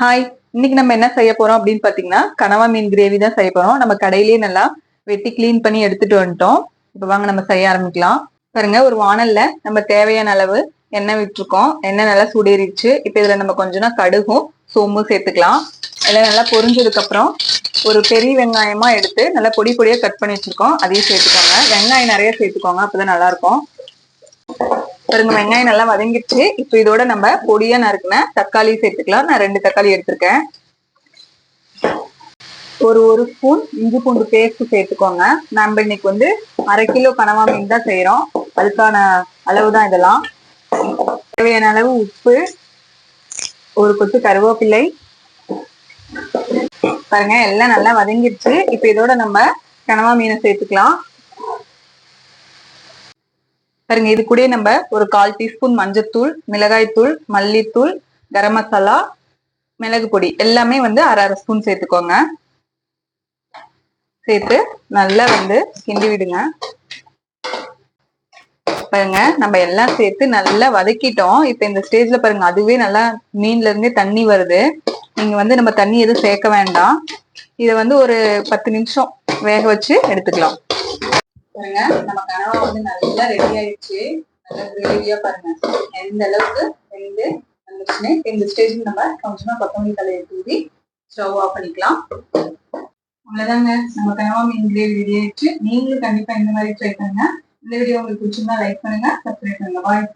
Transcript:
Hi இன்னைக்கு நம்ம என்ன செய்ய போறோம் அப்படின்னு பாத்தீங்கன்னா கனவா மீன் கிரேவி தான் செய்ய போறோம். நம்ம கடையிலேயே நல்லா வெட்டி க்ளீன் பண்ணி எடுத்துட்டு வந்துட்டோம். இப்போ வாங்க நம்ம செய்ய ஆரம்பிக்கலாம். பாருங்க ஒரு வானல்ல நம்ம தேவையான அளவு எண்ணெய் விட்டுருக்கோம். எண்ணெய் நல்லா சுடேறிடுச்சு. இப்போ இதுல நம்ம கொஞ்சம்னா கடுகும் சோம்பும் சேர்த்துக்கலாம். எல்லாம் நல்லா பொரிஞ்சதுக்கு அப்புறம் ஒரு பெரிய வெங்காயமா எடுத்து நல்லா பொடி பொடியா கட் பண்ணி வச்சிருக்கோம். அதையும் சேர்த்துக்கோங்க. வெங்காயம் நிறைய சேர்த்துக்கோங்க அப்பதான் நல்லா இருக்கும். பாருங்க வெங்காயம் நல்லா வதங்கிடுச்சு. இப்போ இதோட நம்ம பொடியா நறுக்குன தக்காளி சேர்த்துக்கலாம். நான் ரெண்டு தக்காளி எடுத்திருக்கேன். ஒரு ஒரு ஸ்பூன் இஞ்சி பூண்டு பேஸ்ட் சேர்த்துக்கோங்க. நம்ம இன்னைக்கு வந்து அரை கிலோ கனவா மீன் தான் செய்யறோம் அதுக்கான அளவு தான் இதெல்லாம். தேவையான அளவு உப்பு ஒரு கொத்து கருவேப்பிள்ளை பாருங்க எல்லாம் நல்லா வதங்கிடுச்சு. இப்போ இதோட நம்ம கனவா மீனை சேர்த்துக்கலாம். பாருங்க இது கூட நம்ம ஒரு கால் டீஸ்பூன் மஞ்சத்தூள் மிளகாய்த்தூள் மல்லித்தூள் கரம் மசாலா மிளகு பொடி எல்லாமே வந்து அரை அரை ஸ்பூன் சேர்த்துக்கோங்க. சேர்த்து நல்லா வந்து கிண்டி விடுங்க. பாருங்க நம்ம எல்லாம் சேர்த்து நல்லா வதக்கிட்டோம். இப்ப இந்த ஸ்டேஜ்ல பாருங்க அதுவே நல்லா மீன்ல இருந்தே தண்ணி வருது. நீங்க வந்து நம்ம தண்ணி எதுவும் சேர்க்க வேண்டாம். இதை வந்து ஒரு பத்து நிமிஷம் வேக வச்சு எடுத்துக்கலாம். பாருங்க. நம்ம கனவா வந்து நல்லா ரெடி ஆயிடுச்சு. நல்லா கிரேவியா பாருங்க. எந்த அளவுக்கு வெந்து வந்துச்சுன்னு இந்த ஸ்டேஜ் நம்ம கொஞ்சமா கொத்தமல்லி தலையை தூவி ஸ்டவ் ஆஃப் பண்ணிக்கலாம். அவ்வளவுதாங்க. நம்ம கனவா மீன் கிரேவி ரெடி ஆயிடுச்சு. நீங்களும் கண்டிப்பா இந்த மாதிரி ட்ரை பண்ணுங்க. இந்த வீடியோ உங்களுக்கு பிடிச்சிருந்தா லைக் பண்ணுங்க சப்ஸ்கிரைப் பண்ணுங்க. பாய்